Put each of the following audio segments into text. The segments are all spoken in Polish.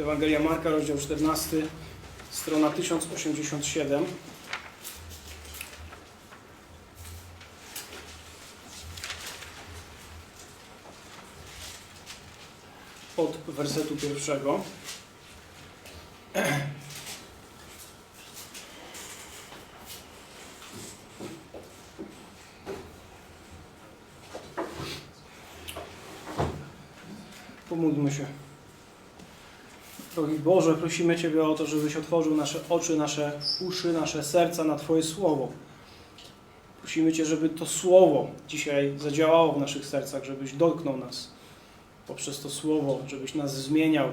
Ewangelia Marka, rozdział 14, strona 1087. Od wersetu pierwszego. Pomódlmy się. Drogi Boże, prosimy Ciebie o to, żebyś otworzył nasze oczy, nasze uszy, nasze serca na Twoje Słowo. Prosimy Cię, żeby to Słowo dzisiaj zadziałało w naszych sercach, żebyś dotknął nas poprzez to Słowo, żebyś nas zmieniał,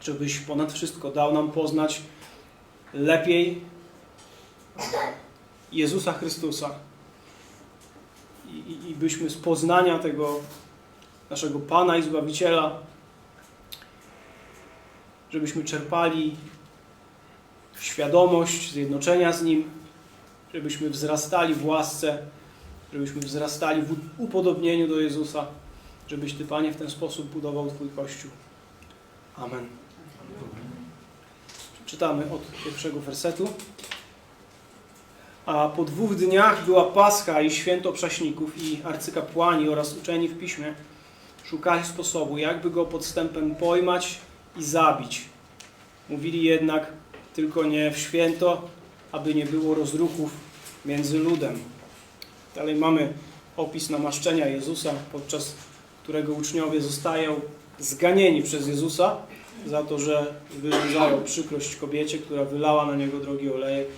żebyś ponad wszystko dał nam poznać lepiej Jezusa Chrystusa. I, i, i byśmy z poznania tego naszego Pana i Zbawiciela żebyśmy czerpali świadomość zjednoczenia z Nim, żebyśmy wzrastali w łasce, żebyśmy wzrastali w upodobnieniu do Jezusa, żebyś Ty, Panie, w ten sposób budował Twój Kościół. Amen. Czytamy od pierwszego wersetu. A po dwóch dniach była Pascha i święto prześników i arcykapłani oraz uczeni w piśmie szukali sposobu, jakby go podstępem pojmać i zabić. Mówili jednak tylko nie w święto, aby nie było rozruchów między ludem. Dalej mamy opis namaszczenia Jezusa, podczas którego uczniowie zostają zganieni przez Jezusa za to, że wyrządzają przykrość kobiecie, która wylała na niego drogi olejek.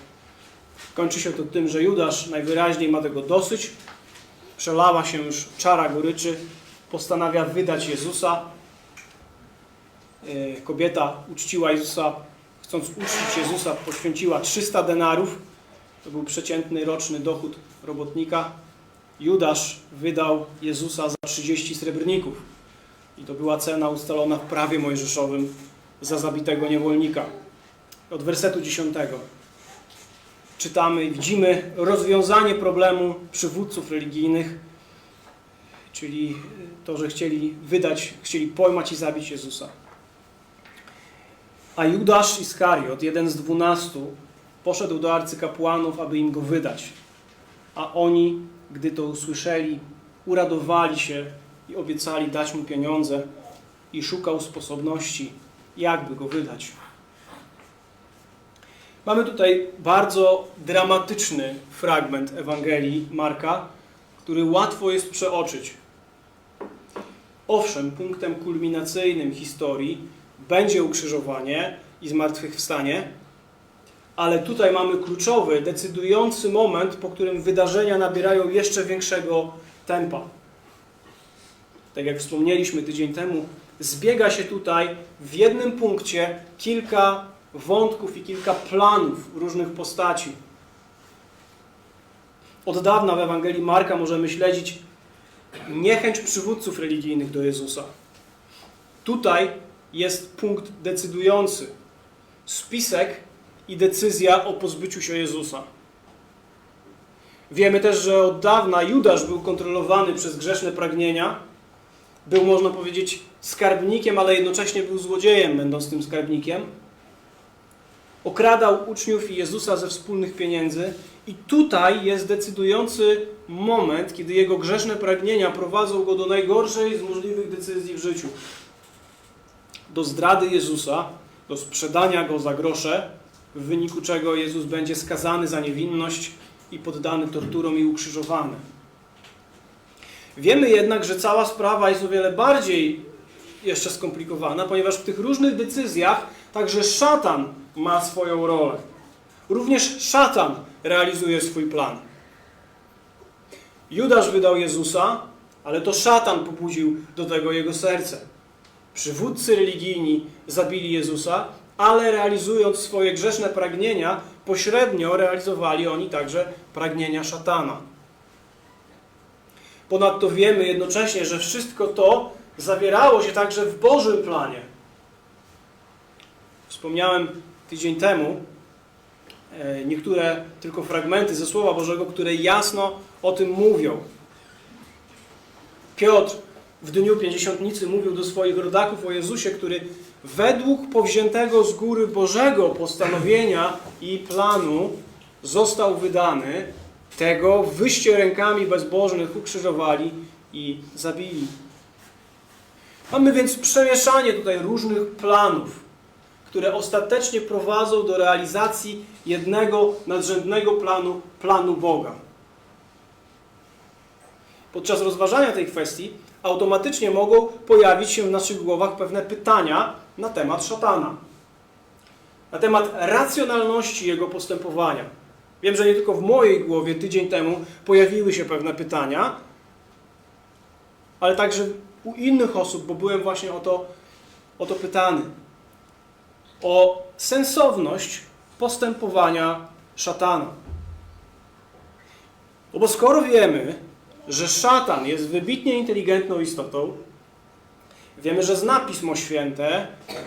Kończy się to tym, że Judasz najwyraźniej ma tego dosyć, przelała się już czara goryczy, postanawia wydać Jezusa, kobieta uczciła Jezusa, chcąc uczcić Jezusa, poświęciła 300 denarów. To był przeciętny roczny dochód robotnika. Judasz wydał Jezusa za 30 srebrników. I to była cena ustalona w prawie mojżeszowym za zabitego niewolnika. Od wersetu 10 czytamy widzimy rozwiązanie problemu przywódców religijnych, czyli to, że chcieli wydać, chcieli pojmać i zabić Jezusa. A Judasz Iskariot, jeden z dwunastu, poszedł do arcykapłanów, aby im go wydać. A oni, gdy to usłyszeli, uradowali się i obiecali dać mu pieniądze i szukał sposobności, jakby go wydać. Mamy tutaj bardzo dramatyczny fragment Ewangelii Marka, który łatwo jest przeoczyć. Owszem, punktem kulminacyjnym historii będzie ukrzyżowanie i zmartwychwstanie, ale tutaj mamy kluczowy, decydujący moment, po którym wydarzenia nabierają jeszcze większego tempa. Tak jak wspomnieliśmy tydzień temu, zbiega się tutaj w jednym punkcie kilka wątków i kilka planów różnych postaci. Od dawna w Ewangelii Marka możemy śledzić niechęć przywódców religijnych do Jezusa. Tutaj jest punkt decydujący. Spisek i decyzja o pozbyciu się Jezusa. Wiemy też, że od dawna Judasz był kontrolowany przez grzeszne pragnienia. Był, można powiedzieć, skarbnikiem, ale jednocześnie był złodziejem, będąc tym skarbnikiem. Okradał uczniów i Jezusa ze wspólnych pieniędzy. I tutaj jest decydujący moment, kiedy jego grzeszne pragnienia prowadzą go do najgorszej z możliwych decyzji w życiu do zdrady Jezusa, do sprzedania Go za grosze, w wyniku czego Jezus będzie skazany za niewinność i poddany torturom i ukrzyżowany. Wiemy jednak, że cała sprawa jest o wiele bardziej jeszcze skomplikowana, ponieważ w tych różnych decyzjach także szatan ma swoją rolę. Również szatan realizuje swój plan. Judasz wydał Jezusa, ale to szatan pobudził do tego jego serce. Przywódcy religijni zabili Jezusa, ale realizując swoje grzeszne pragnienia, pośrednio realizowali oni także pragnienia szatana. Ponadto wiemy jednocześnie, że wszystko to zawierało się także w Bożym planie. Wspomniałem tydzień temu e, niektóre tylko fragmenty ze Słowa Bożego, które jasno o tym mówią. Piotr w dniu pięćdziesiątnicy mówił do swoich rodaków o Jezusie, który według powziętego z góry Bożego postanowienia i planu został wydany, tego wyście rękami bezbożnych ukrzyżowali i zabili. Mamy więc przemieszanie tutaj różnych planów, które ostatecznie prowadzą do realizacji jednego nadrzędnego planu, planu Boga. Podczas rozważania tej kwestii automatycznie mogą pojawić się w naszych głowach pewne pytania na temat szatana, na temat racjonalności jego postępowania. Wiem, że nie tylko w mojej głowie tydzień temu pojawiły się pewne pytania, ale także u innych osób, bo byłem właśnie o to, o to pytany. O sensowność postępowania szatana. No bo skoro wiemy, że szatan jest wybitnie inteligentną istotą, wiemy, że zna Pismo Święte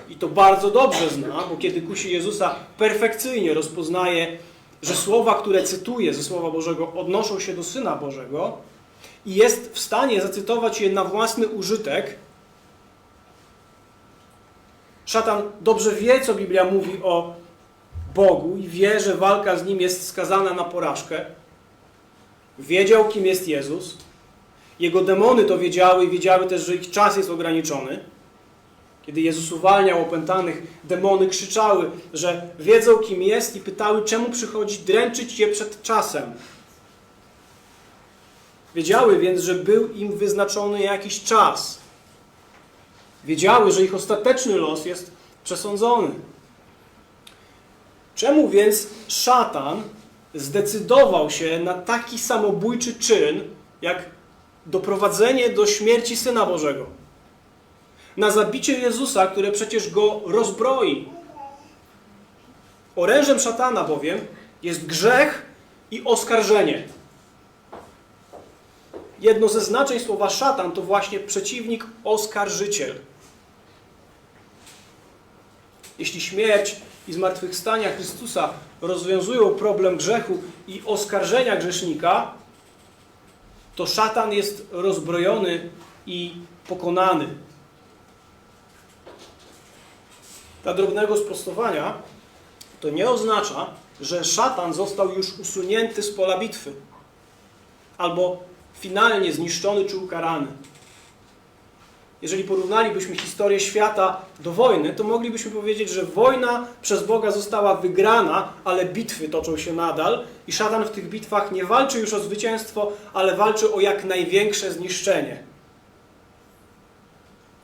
i to bardzo dobrze zna, bo kiedy kusi Jezusa, perfekcyjnie rozpoznaje, że słowa, które cytuje ze Słowa Bożego, odnoszą się do Syna Bożego i jest w stanie zacytować je na własny użytek. Szatan dobrze wie, co Biblia mówi o Bogu i wie, że walka z nim jest skazana na porażkę. Wiedział, kim jest Jezus. Jego demony to wiedziały i wiedziały też, że ich czas jest ograniczony. Kiedy Jezus uwalniał opętanych, demony krzyczały, że wiedzą, kim jest i pytały, czemu przychodzi dręczyć je przed czasem. Wiedziały więc, że był im wyznaczony jakiś czas. Wiedziały, że ich ostateczny los jest przesądzony. Czemu więc szatan zdecydował się na taki samobójczy czyn, jak doprowadzenie do śmierci Syna Bożego? Na zabicie Jezusa, które przecież go rozbroi. Orężem szatana bowiem jest grzech i oskarżenie. Jedno ze znaczeń słowa szatan to właśnie przeciwnik, oskarżyciel. Jeśli śmierć i zmartwychwstania Chrystusa rozwiązują problem grzechu i oskarżenia grzesznika, to szatan jest rozbrojony i pokonany. Dla drobnego sprostowania to nie oznacza, że szatan został już usunięty z pola bitwy albo finalnie zniszczony czy ukarany. Jeżeli porównalibyśmy historię świata do wojny, to moglibyśmy powiedzieć, że wojna przez Boga została wygrana, ale bitwy toczą się nadal i szatan w tych bitwach nie walczy już o zwycięstwo, ale walczy o jak największe zniszczenie.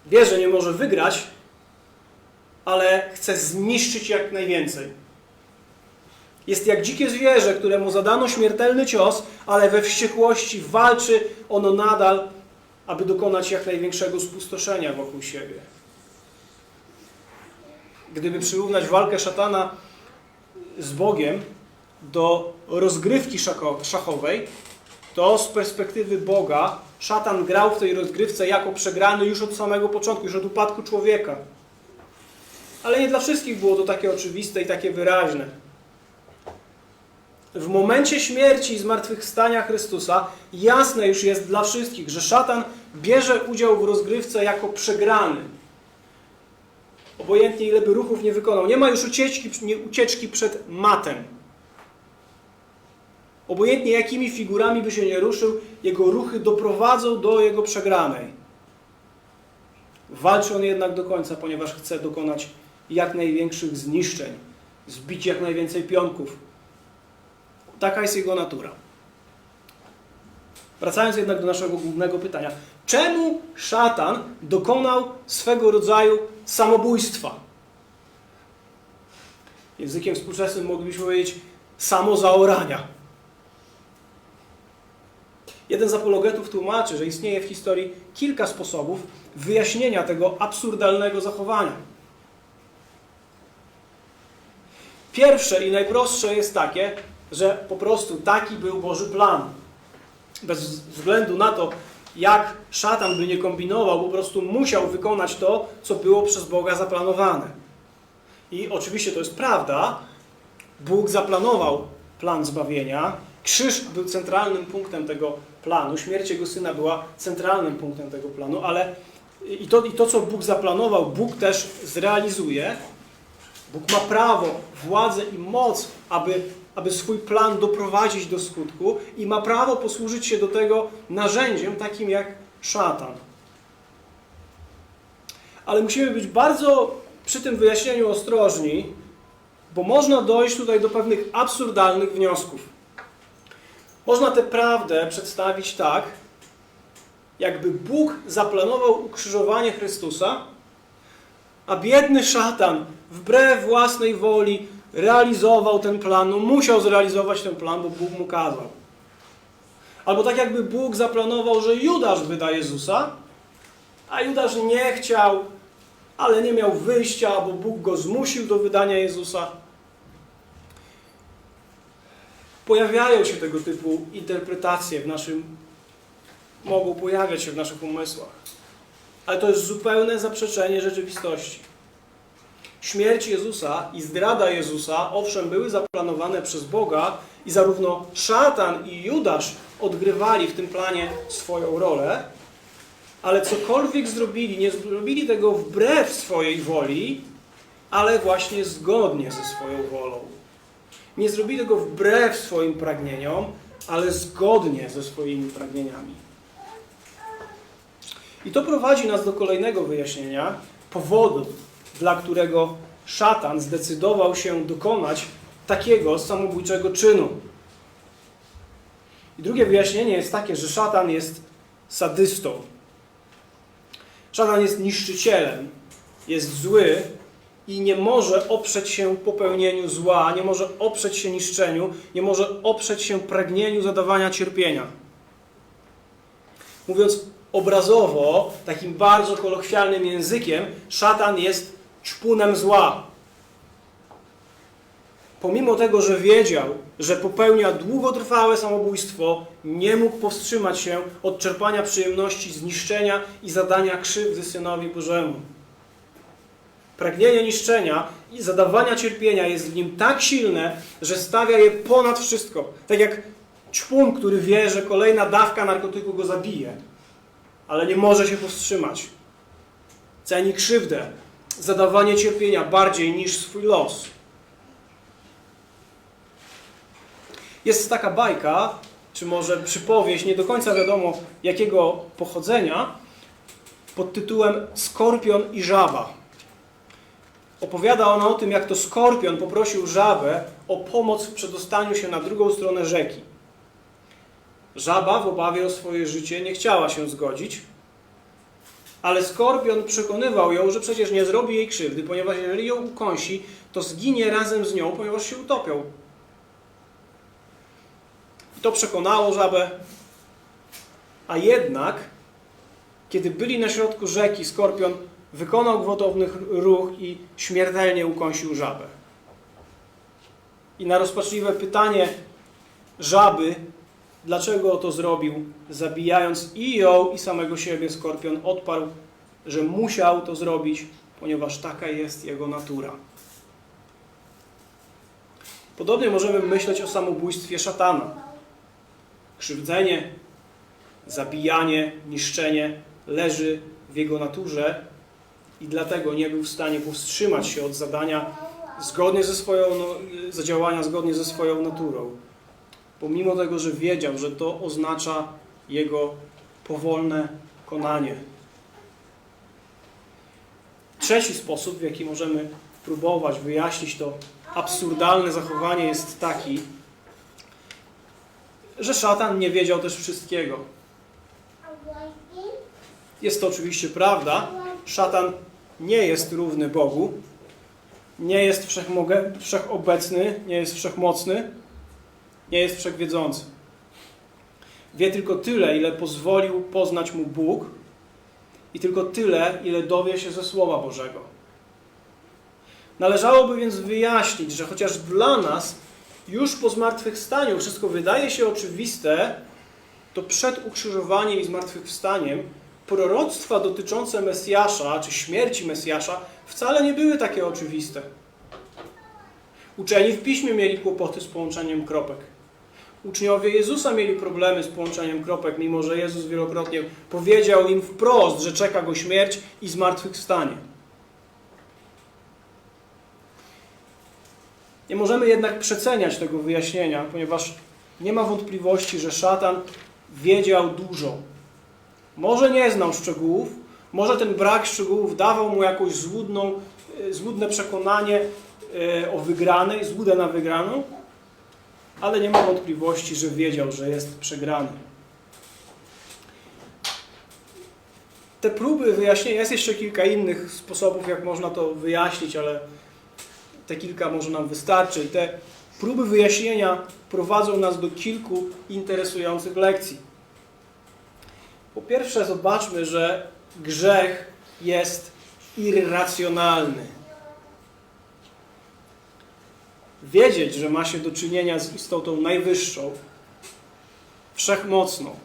Wie, że nie może wygrać, ale chce zniszczyć jak najwięcej. Jest jak dzikie zwierzę, któremu zadano śmiertelny cios, ale we wściekłości walczy ono nadal, aby dokonać jak największego spustoszenia wokół siebie. Gdyby przyrównać walkę szatana z Bogiem do rozgrywki szachowej, to z perspektywy Boga szatan grał w tej rozgrywce jako przegrany już od samego początku, już od upadku człowieka. Ale nie dla wszystkich było to takie oczywiste i takie wyraźne. W momencie śmierci i zmartwychwstania Chrystusa jasne już jest dla wszystkich, że szatan bierze udział w rozgrywce jako przegrany. Obojętnie ile by ruchów nie wykonał. Nie ma już ucieczki, nie, ucieczki przed matem. Obojętnie jakimi figurami by się nie ruszył, jego ruchy doprowadzą do jego przegranej. Walczy on jednak do końca, ponieważ chce dokonać jak największych zniszczeń, zbić jak najwięcej pionków. Taka jest jego natura. Wracając jednak do naszego głównego pytania. Czemu szatan dokonał swego rodzaju samobójstwa? Językiem współczesnym moglibyśmy powiedzieć samozaorania. Jeden z apologetów tłumaczy, że istnieje w historii kilka sposobów wyjaśnienia tego absurdalnego zachowania. Pierwsze i najprostsze jest takie, że po prostu taki był Boży plan. Bez względu na to, jak szatan by nie kombinował, po prostu musiał wykonać to, co było przez Boga zaplanowane. I oczywiście to jest prawda. Bóg zaplanował plan zbawienia Krzyż był centralnym punktem tego planu, śmierć jego syna była centralnym punktem tego planu, ale i to, i to co Bóg zaplanował, Bóg też zrealizuje. Bóg ma prawo, władzę i moc, aby, aby swój plan doprowadzić do skutku i ma prawo posłużyć się do tego narzędziem takim jak szatan. Ale musimy być bardzo przy tym wyjaśnieniu ostrożni, bo można dojść tutaj do pewnych absurdalnych wniosków. Można tę prawdę przedstawić tak, jakby Bóg zaplanował ukrzyżowanie Chrystusa, a biedny szatan wbrew własnej woli realizował ten plan, no musiał zrealizować ten plan, bo Bóg mu kazał. Albo tak jakby Bóg zaplanował, że Judasz wyda Jezusa, a Judasz nie chciał, ale nie miał wyjścia, bo Bóg go zmusił do wydania Jezusa. Pojawiają się tego typu interpretacje w naszym, mogą pojawiać się w naszych umysłach. Ale to jest zupełne zaprzeczenie rzeczywistości. Śmierć Jezusa i zdrada Jezusa, owszem, były zaplanowane przez Boga i zarówno szatan i Judasz odgrywali w tym planie swoją rolę, ale cokolwiek zrobili, nie zrobili tego wbrew swojej woli, ale właśnie zgodnie ze swoją wolą. Nie zrobili tego wbrew swoim pragnieniom, ale zgodnie ze swoimi pragnieniami. I to prowadzi nas do kolejnego wyjaśnienia powodu, dla którego szatan zdecydował się dokonać takiego samobójczego czynu. I drugie wyjaśnienie jest takie, że szatan jest sadystą. Szatan jest niszczycielem, jest zły i nie może oprzeć się popełnieniu zła, nie może oprzeć się niszczeniu, nie może oprzeć się pragnieniu zadawania cierpienia. Mówiąc obrazowo, takim bardzo kolokwialnym językiem, szatan jest ćpunem zła. Pomimo tego, że wiedział, że popełnia długotrwałe samobójstwo, nie mógł powstrzymać się od czerpania przyjemności zniszczenia i zadania krzywdy Synowi Bożemu. Pragnienie niszczenia i zadawania cierpienia jest w nim tak silne, że stawia je ponad wszystko. Tak jak ćpun, który wie, że kolejna dawka narkotyku go zabije, ale nie może się powstrzymać. Ceni krzywdę, zadawanie cierpienia bardziej niż swój los. Jest taka bajka, czy może przypowieść, nie do końca wiadomo jakiego pochodzenia, pod tytułem Skorpion i żaba. Opowiada ona o tym, jak to skorpion poprosił żabę o pomoc w przedostaniu się na drugą stronę rzeki. Żaba w obawie o swoje życie nie chciała się zgodzić, ale skorpion przekonywał ją, że przecież nie zrobi jej krzywdy, ponieważ jeżeli ją ukąsi, to zginie razem z nią, ponieważ się utopią. I to przekonało żabę. A jednak, kiedy byli na środku rzeki, skorpion wykonał gwałtowny ruch i śmiertelnie ukąsił żabę. I na rozpaczliwe pytanie żaby, dlaczego to zrobił, zabijając i ją, i samego siebie, skorpion odparł, że musiał to zrobić, ponieważ taka jest jego natura. Podobnie możemy myśleć o samobójstwie szatana. Krzywdzenie, zabijanie, niszczenie leży w jego naturze i dlatego nie był w stanie powstrzymać się od zadania zgodnie ze swoją, no, zadziałania zgodnie ze swoją naturą. Pomimo tego, że wiedział, że to oznacza jego powolne konanie. Trzeci sposób, w jaki możemy próbować wyjaśnić to absurdalne zachowanie jest taki, że szatan nie wiedział też wszystkiego. Jest to oczywiście prawda. Szatan nie jest równy Bogu, nie jest wszechobecny, nie jest wszechmocny, nie jest wszechwiedzący. Wie tylko tyle, ile pozwolił poznać mu Bóg i tylko tyle, ile dowie się ze Słowa Bożego. Należałoby więc wyjaśnić, że chociaż dla nas już po zmartwychwstaniu wszystko wydaje się oczywiste, to przed ukrzyżowaniem i zmartwychwstaniem proroctwa dotyczące Mesjasza, czy śmierci Mesjasza, wcale nie były takie oczywiste. Uczeni w piśmie mieli kłopoty z połączeniem kropek. Uczniowie Jezusa mieli problemy z połączeniem kropek, mimo że Jezus wielokrotnie powiedział im wprost, że czeka go śmierć i zmartwychwstanie. Nie możemy jednak przeceniać tego wyjaśnienia, ponieważ nie ma wątpliwości, że szatan wiedział dużo. Może nie znał szczegółów, może ten brak szczegółów dawał mu jakąś złudną, e, złudne przekonanie e, o wygranej, złudę na wygraną, ale nie ma wątpliwości, że wiedział, że jest przegrany. Te próby wyjaśnienia, jest jeszcze kilka innych sposobów, jak można to wyjaśnić, ale te kilka może nam wystarczy. I te próby wyjaśnienia prowadzą nas do kilku interesujących lekcji. Po pierwsze, zobaczmy, że grzech jest irracjonalny. Wiedzieć, że ma się do czynienia z istotą najwyższą, wszechmocną,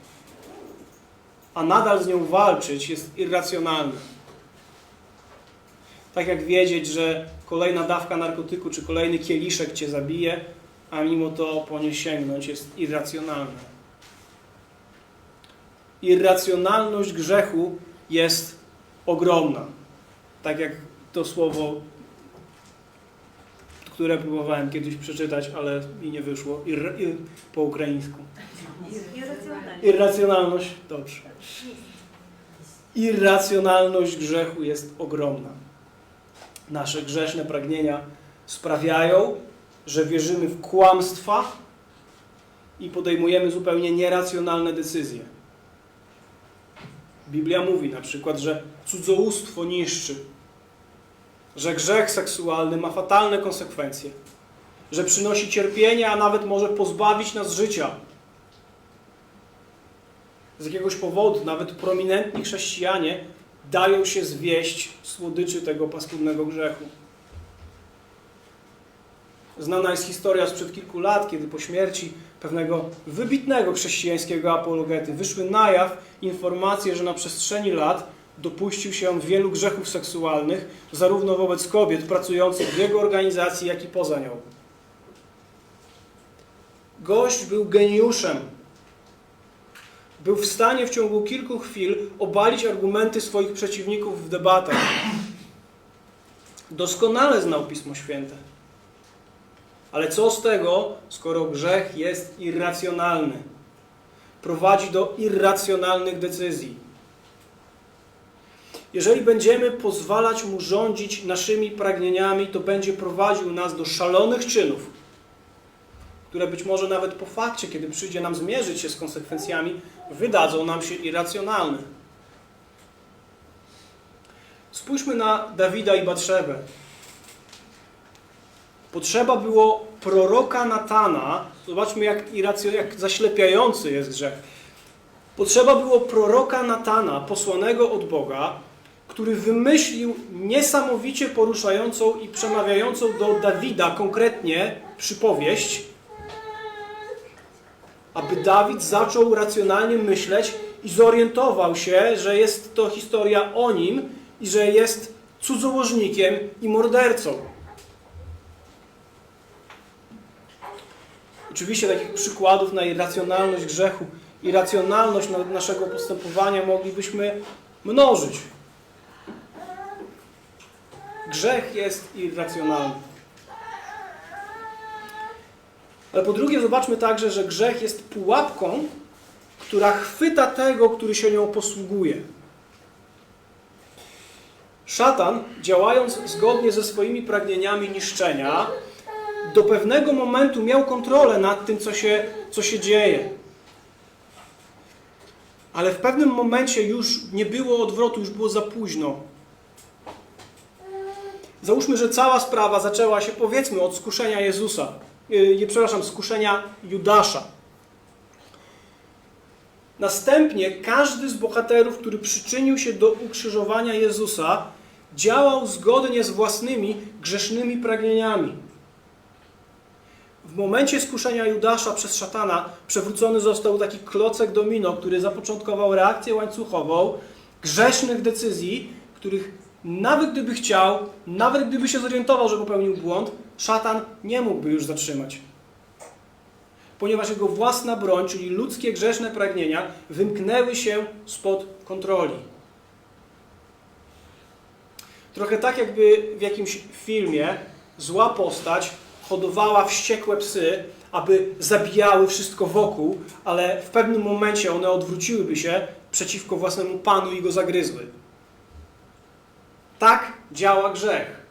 a nadal z nią walczyć jest irracjonalne. Tak jak wiedzieć, że kolejna dawka narkotyku czy kolejny kieliszek cię zabije, a mimo to po nie sięgnąć jest irracjonalne. Irracjonalność grzechu jest ogromna. Tak jak to słowo, które próbowałem kiedyś przeczytać, ale mi nie wyszło ir, ir, po ukraińsku. Irracjonalnie. Irracjonalność, dobrze. Irracjonalność grzechu jest ogromna. Nasze grzeszne pragnienia sprawiają, że wierzymy w kłamstwa i podejmujemy zupełnie nieracjonalne decyzje. Biblia mówi na przykład, że cudzołóstwo niszczy, że grzech seksualny ma fatalne konsekwencje, że przynosi cierpienie, a nawet może pozbawić nas życia. Z jakiegoś powodu nawet prominentni chrześcijanie dają się zwieść słodyczy tego paskudnego grzechu. Znana jest historia sprzed kilku lat, kiedy po śmierci pewnego wybitnego chrześcijańskiego apologety wyszły na jaw informacje, że na przestrzeni lat dopuścił się wielu grzechów seksualnych, zarówno wobec kobiet pracujących w jego organizacji, jak i poza nią. Gość był geniuszem. Był w stanie w ciągu kilku chwil obalić argumenty swoich przeciwników w debatach. Doskonale znał Pismo Święte. Ale co z tego, skoro grzech jest irracjonalny? Prowadzi do irracjonalnych decyzji. Jeżeli będziemy pozwalać mu rządzić naszymi pragnieniami, to będzie prowadził nas do szalonych czynów, które być może nawet po fakcie, kiedy przyjdzie nam zmierzyć się z konsekwencjami, wydadzą nam się irracjonalne. Spójrzmy na Dawida i Batrzebę. Potrzeba było proroka Natana. Zobaczmy, jak, irracjo- jak zaślepiający jest grzech. Potrzeba było proroka Natana, posłanego od Boga, który wymyślił niesamowicie poruszającą i przemawiającą do Dawida konkretnie przypowieść, aby Dawid zaczął racjonalnie myśleć i zorientował się, że jest to historia o nim i że jest cudzołożnikiem i mordercą. Oczywiście takich przykładów na irracjonalność grzechu, irracjonalność na- naszego postępowania moglibyśmy mnożyć. Grzech jest irracjonalny. Ale po drugie, zobaczmy także, że grzech jest pułapką, która chwyta tego, który się nią posługuje. Szatan, działając zgodnie ze swoimi pragnieniami niszczenia, do pewnego momentu miał kontrolę nad tym, co się, co się dzieje. Ale w pewnym momencie już nie było odwrotu, już było za późno. Załóżmy, że cała sprawa zaczęła się, powiedzmy, od skuszenia Jezusa. Yy, przepraszam, skuszenia Judasza. Następnie każdy z bohaterów, który przyczynił się do ukrzyżowania Jezusa, działał zgodnie z własnymi grzesznymi pragnieniami. W momencie skuszenia Judasza przez szatana przewrócony został taki klocek domino, który zapoczątkował reakcję łańcuchową grzesznych decyzji, których nawet gdyby chciał, nawet gdyby się zorientował, że popełnił błąd, szatan nie mógłby już zatrzymać. ponieważ jego własna broń, czyli ludzkie grzeszne pragnienia, wymknęły się spod kontroli. Trochę tak, jakby w jakimś filmie zła postać hodowała wściekłe psy, aby zabijały wszystko wokół, ale w pewnym momencie one odwróciłyby się przeciwko własnemu panu i go zagryzły. Tak działa grzech.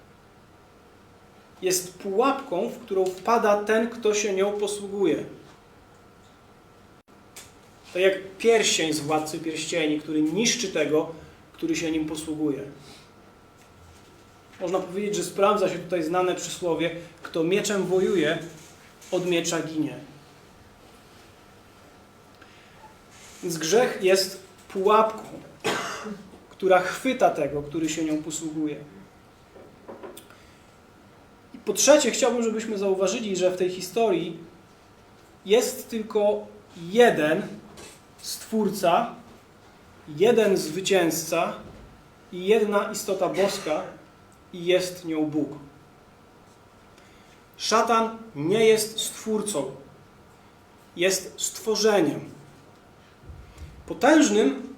Jest pułapką, w którą wpada ten, kto się nią posługuje. To jak pierścień z władcy pierścieni, który niszczy tego, który się nim posługuje. Można powiedzieć, że sprawdza się tutaj znane przysłowie: kto mieczem wojuje, od miecza ginie. Więc grzech jest pułapką, która chwyta tego, który się nią posługuje. I po trzecie, chciałbym, żebyśmy zauważyli, że w tej historii jest tylko jeden stwórca, jeden zwycięzca i jedna istota boska, i jest nią Bóg. Szatan nie jest stwórcą, jest stworzeniem. Potężnym,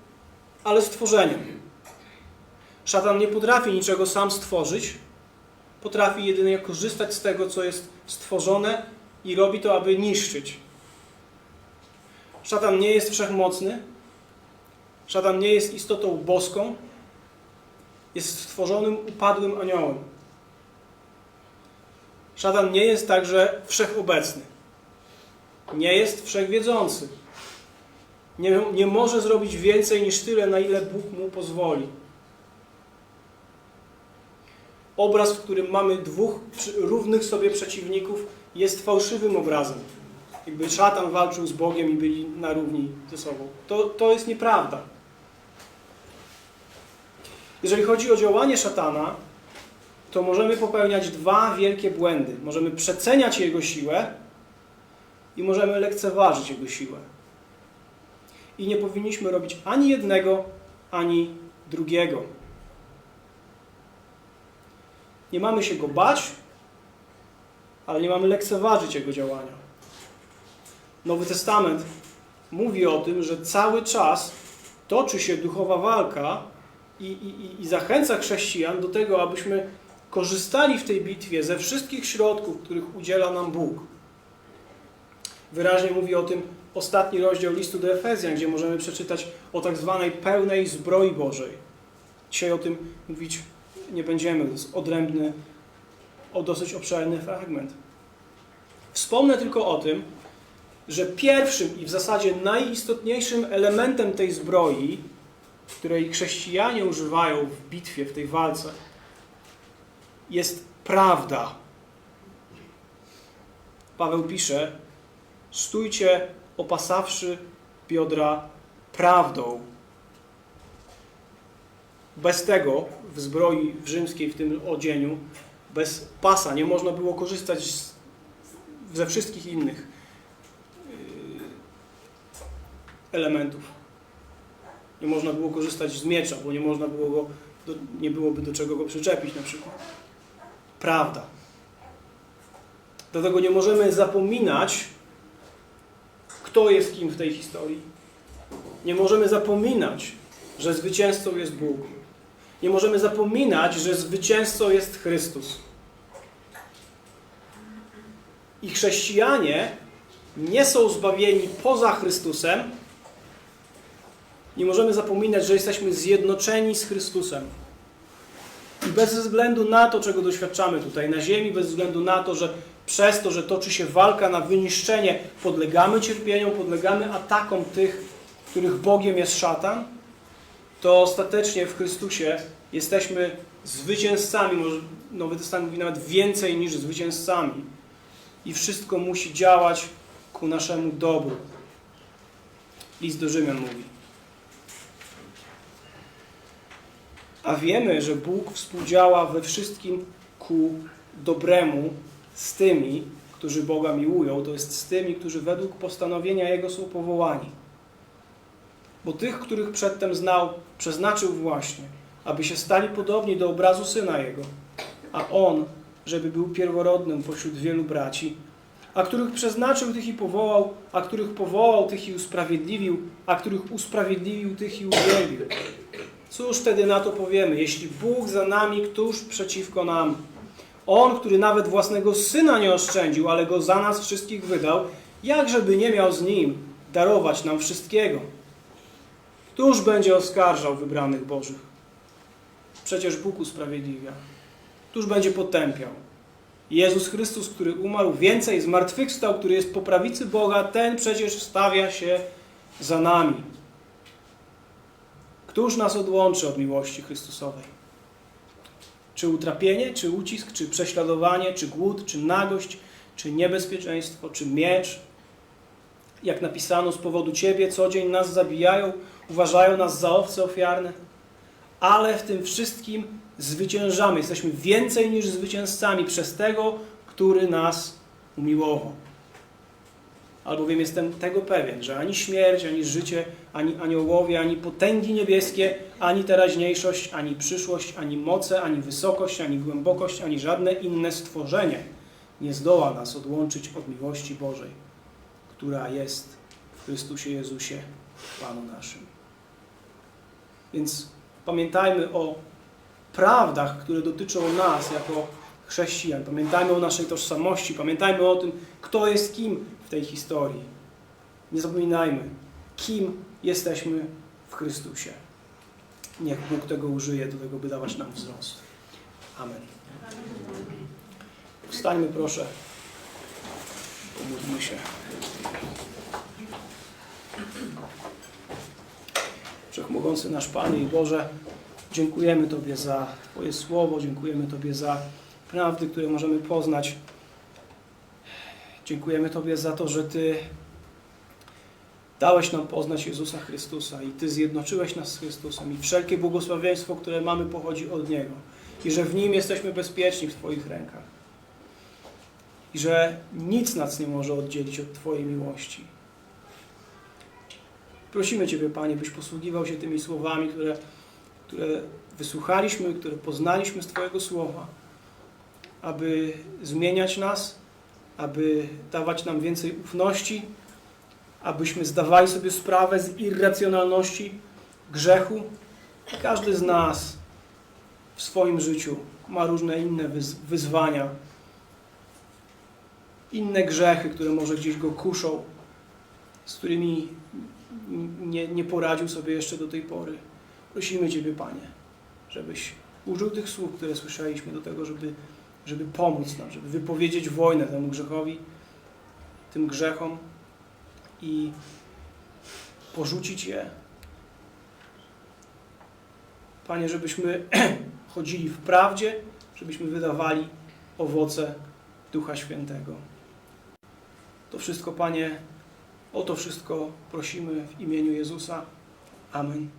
ale stworzeniem. Szatan nie potrafi niczego sam stworzyć, potrafi jedynie korzystać z tego, co jest stworzone i robi to, aby niszczyć. Szatan nie jest wszechmocny, szatan nie jest istotą boską, jest stworzonym, upadłym aniołem. Szatan nie jest także wszechobecny. Nie jest wszechwiedzący. Nie, nie może zrobić więcej niż tyle, na ile Bóg mu pozwoli. Obraz, w którym mamy dwóch równych sobie przeciwników, jest fałszywym obrazem. Jakby szatan walczył z Bogiem i byli na równi ze sobą. To, to jest nieprawda. Jeżeli chodzi o działanie szatana, to możemy popełniać dwa wielkie błędy. Możemy przeceniać jego siłę i możemy lekceważyć jego siłę. I nie powinniśmy robić ani jednego, ani drugiego. Nie mamy się go bać, ale nie mamy lekceważyć jego działania. Nowy Testament mówi o tym, że cały czas toczy się duchowa walka i, i, i zachęca chrześcijan do tego, abyśmy korzystali w tej bitwie ze wszystkich środków, których udziela nam Bóg. Wyraźnie mówi o tym ostatni rozdział listu do Efezjan, gdzie możemy przeczytać o tak zwanej pełnej zbroi Bożej. Dzisiaj o tym mówić nie będziemy, to jest odrębny, o dosyć obszerny fragment. Wspomnę tylko o tym, że pierwszym i w zasadzie najistotniejszym elementem tej zbroi, której chrześcijanie używają w bitwie, w tej walce, jest prawda. Paweł pisze: Stójcie opasawszy biodra prawdą. Bez tego w zbroi w rzymskiej, w tym odzieniu, bez pasa nie można było korzystać z, ze wszystkich innych yy, elementów. Nie można było korzystać z miecza, bo nie można było go, do, nie byłoby do czego go przyczepić na przykład. Prawda. Dlatego nie możemy zapominać, kto jest kim w tej historii. Nie możemy zapominać, że zwycięzcą jest Bóg. Nie możemy zapominać, że zwycięzcą jest Chrystus. I chrześcijanie nie są zbawieni poza Chrystusem. Nie możemy zapominać, że jesteśmy zjednoczeni z Chrystusem. I bez względu na to, czego doświadczamy tutaj na ziemi, bez względu na to, że przez to, że toczy się walka na wyniszczenie, podlegamy cierpieniom, podlegamy atakom tych, których Bogiem jest szatan, to ostatecznie w Chrystusie jesteśmy zwycięzcami. Może Nowy Testament mówi nawet więcej niż zwycięzcami. I wszystko musi działać ku naszemu dobru. List do Rzymian mówi. A wiemy, że Bóg współdziała we wszystkim ku dobremu z tymi, którzy Boga miłują, to jest z tymi, którzy według postanowienia Jego są powołani. Bo tych, których przedtem znał, przeznaczył właśnie, aby się stali podobni do obrazu Syna Jego, a On, żeby był pierworodnym pośród wielu braci, a których przeznaczył, tych i powołał, a których powołał, tych i usprawiedliwił, a których usprawiedliwił, tych i uwielbił. Cóż wtedy na to powiemy? Jeśli Bóg za nami, któż przeciwko nam? On, który nawet własnego Syna nie oszczędził, ale Go za nas wszystkich wydał, jakżeby nie miał z Nim darować nam wszystkiego? Któż będzie oskarżał wybranych Bożych? Przecież Bóg usprawiedliwia. Któż będzie potępiał? Jezus Chrystus, który umarł, więcej zmartwychwstał, który jest po prawicy Boga, ten przecież wstawia się za nami. Któż nas odłączy od miłości Chrystusowej? Czy utrapienie, czy ucisk, czy prześladowanie, czy głód, czy nagość, czy niebezpieczeństwo, czy miecz? Jak napisano, z powodu Ciebie co dzień nas zabijają, uważają nas za owce ofiarne. Ale w tym wszystkim zwyciężamy. Jesteśmy więcej niż zwycięzcami przez tego, który nas umiłował. Albowiem jestem tego pewien, że ani śmierć, ani życie, ani aniołowie, ani potęgi niebieskie, ani teraźniejszość, ani przyszłość, ani moce, ani wysokość, ani głębokość, ani żadne inne stworzenie nie zdoła nas odłączyć od miłości Bożej, która jest w Chrystusie Jezusie, Panu naszym. Więc pamiętajmy o prawdach, które dotyczą nas jako chrześcijan. Pamiętajmy o naszej tożsamości, pamiętajmy o tym, kto jest kim w tej historii. Nie zapominajmy, kim jesteśmy w Chrystusie. Niech Bóg tego użyje do tego, by dawać nam wzrost. Amen. Wstańmy proszę. Pomódlmy się. Wszechmogący nasz Panie i Boże, dziękujemy Tobie za Twoje słowo, dziękujemy Tobie za prawdy, które możemy poznać. Dziękujemy Tobie za to, że Ty dałeś nam poznać Jezusa Chrystusa i Ty zjednoczyłeś nas z Chrystusem i wszelkie błogosławieństwo, które mamy, pochodzi od Niego i że w Nim jesteśmy bezpieczni w Twoich rękach i że nic nas nie może oddzielić od Twojej miłości. Prosimy Ciebie, Panie, byś posługiwał się tymi słowami, które, które wysłuchaliśmy, które poznaliśmy z Twojego słowa, aby zmieniać nas, aby dawać nam więcej ufności, abyśmy zdawali sobie sprawę z irracjonalności grzechu. Każdy z nas w swoim życiu ma różne inne wyz- wyzwania, inne grzechy, które może gdzieś go kuszą, z którymi nie, nie poradził sobie jeszcze do tej pory. Prosimy Ciebie, Panie, żebyś użył tych słów, które słyszeliśmy do tego, żeby, żeby pomóc nam, żeby wypowiedzieć wojnę temu grzechowi, tym grzechom i porzucić je. Panie, żebyśmy chodzili w prawdzie, żebyśmy wydawali owoce Ducha Świętego. To wszystko, Panie, o to wszystko prosimy w imieniu Jezusa. Amen.